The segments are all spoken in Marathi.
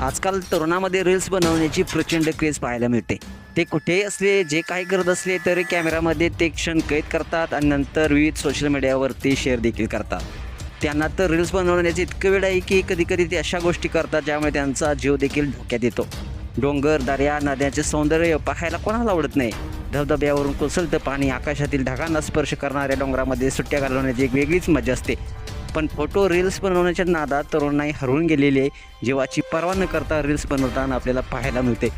आजकाल तरुणामध्ये रील्स बनवण्याची प्रचंड क्रेज पाहायला मिळते. ते कुठेही असले जे काही करत असले तरी कॅमेरामध्ये ते क्षण कैद करतात आणि नंतर विविध सोशल मीडियावरती शेअर देखील करतात. त्यांना तर रील्स बनवण्याचे इतकं वेळ आहे की कधी कधी ते अशा गोष्टी करतात ज्यामुळे त्यांचा जीव देखील धोक्यात येतो. डोंगर दर्या नद्यांचे सौंदर्य पाहायला कोणाला आवडत नाही? धबधब्यावरून कोसळतं पाणी आकाशातील ढगांना स्पर्श करणाऱ्या डोंगरामध्ये सुट्ट्या घालवण्याची एक वेगळीच मजा असते. पण फोटो रील्स बनवण्याच्या नादात तरुणाई हरवून गेलेले जीवाची पर्वा न करता रील्स बनवताना आपल्याला पाहायला मिळते.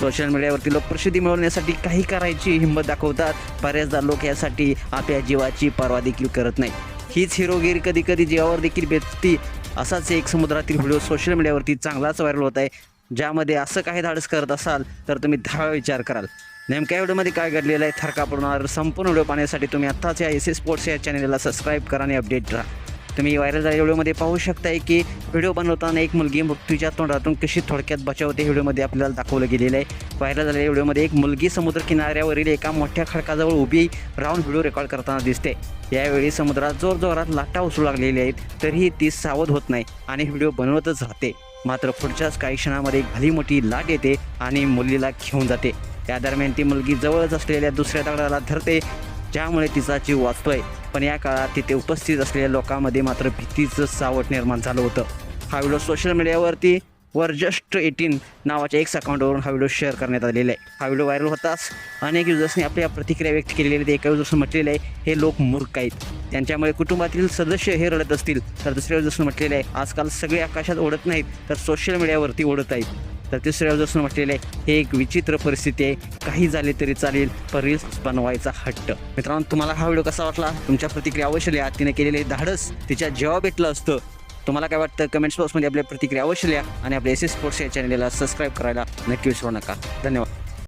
सोशल मीडियावरती लोक प्रसिद्धी मिळवण्यासाठी काही करायची हिंमत दाखवतात. बऱ्याचदा लोक यासाठी आपल्या जीवाची पर्वा देखील करत नाही हीच हिरोगिरी कधी कधी जीवावर देखील भेटती असाच एक समुद्रातील व्हिडिओ सोशल मीडियावरती चांगलाच व्हायरल होत आहे. ज्यामध्ये असं काही धाडस करत असाल तर तुम्ही दहा विचार कराल. नेमक्या व्हिडिओमध्ये काय घडलेलं आहे थरका पडणार संपूर्ण व्हिडिओ पाहण्यासाठी तुम्ही आत्ताच या एस एस स्पोर्ट्स या चॅनलला सबस्क्राईब करा आणि अपडेट राहा. तुम्ही व्हायरल झालेल्या व्हिडिओमध्ये पाहू शकताय की व्हिडिओ बनवताना एक मुलगी मृत्यूच्या तोंडातून कशी थोडक्यात बचावते व्हिडिओमध्ये आपल्याला दाखवलं गेलेलं आहे. व्हायरल झालेल्या व्हिडिओमध्ये एक मुलगी समुद्र किनाऱ्यावरील एका मोठ्या खडकाजवळ उभी राहून व्हिडिओ रेकॉर्ड करताना दिसते. यावेळी समुद्रात जोरजोरात लाटा उसळू लागलेल्या आहेत तरीही ती सावध होत नाही आणि व्हिडिओ बनवतच राहते. मात्र पुढच्याच काही क्षणामध्ये एक भली मोठी लाट येते आणि मुलीला घेऊन जाते. त्या दरम्यान ती मुलगी जवळच असलेल्या दुसऱ्या दगडाला धरते ज्यामुळे तिचा जीव वाचतोय. पण या काळात तिथे उपस्थित असलेल्या लोकांमध्ये मात्र भीतीचं सावट निर्माण झालं होतं. हा व्हिडिओ सोशल मीडियावरती वर जस्ट एटीन नावाच्या एक अकाउंटवरून हा व्हिडिओ शेअर करण्यात आलेला आहे. हा व्हिडिओ व्हायरल होताच अनेक युजर्सनी आपल्या प्रतिक्रिया व्यक्त केलेली आहे एका युजर्सनं म्हटलेलं आहे हे लोक मूर्ख आहेत. त्यांच्यामुळे कुटुंबातील सदस्य हे रडत असतील. तर दुसऱ्या युजर्सनं म्हटलेलं आहे आजकाल सगळे आकाशात ओढत नाहीत तर सोशल मीडियावरती ओढत आहेत. तर तिसऱ्या युजर्सनं म्हटलेले हे एक विचित्र परिस्थिती आहे. काही झाले तरी चालेल पण रील्स बनवायचा हट्ट. मित्रांनो तुम्हाला हा व्हिडिओ कसा वाटला? तुमच्या प्रतिक्रिया अवश्य लिहा. तिने केलेले धाडस तिच्या जेव्हा भेटलं असतं. तुम्हाला काय वाटतं? कमेंट्स बॉक्समध्ये आपल्या प्रतिक्रिया अवश्य लिहा आणि आपल्या एस एस स्पोर्ट्स या चॅनलला सबस्क्राईब करायला नक्की विसरू नका. धन्यवाद.